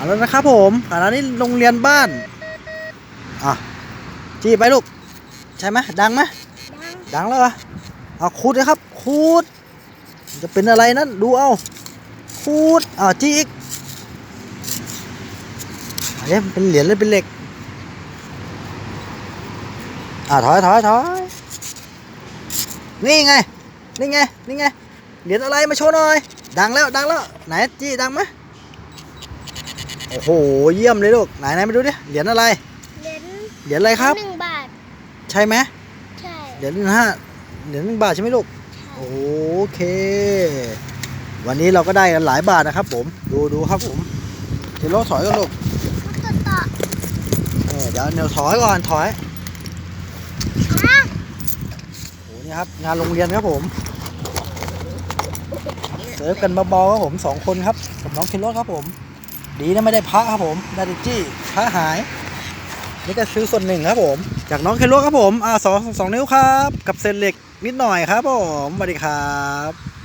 เอาแล้วนะครับผมอันนี้โรงเรียนบ้าน อะ จี้ไปลูก ใช่ไหมดังไหมดังดังแล้วเหรอเอาคูดนะครับ คูด จะเป็นอะไรนั้น ดูเอา คูด อ่าจี้อีกอันนี้มันเป็นเหรียญหรือเป็นเหล็ก อ่าถอยถอยถอยนี่ไง นี่ไง นี่ไง เหรียญอะไรมาโชว์หน่อย ดังแล้ว ดังแล้ว ไหนจี้ดังไหม โอ้โห เยี่ยมเลยลูก ไหนไหนมาดูดิ เหรียญอะไร เหรียญ เหรียญอะไรครับหนึ่งบาท ใช่ไหมใช่ เหรียญห้าเหรียญหนึ่งบาทใช่ไหมลูก โอเค วันนี้เราก็ได้กันหลายบาทนะครับ ผม ดูดูครับผมเดี๋ยวเราถอยกันลูกต่อต่อเออเดี๋ยวเดี๋ยวถอยก่อนถอยอะโอ้นี่ครับ งานโรงเรียนครับผมเสิร์ฟกันเบาๆครับผมสองคนครับกับน้องเคนโรสครับผม ดีนะไม่ได้พระครับผมด้แต่จี้พระหาย นี่ก็ซื้อส่วนหนึ่งครับผม จากน้องเคลโลครับผมอ่าสองสองนิ้วครับ กับเซนเหล็กนิดหน่อยครับผมสวัสดีครับ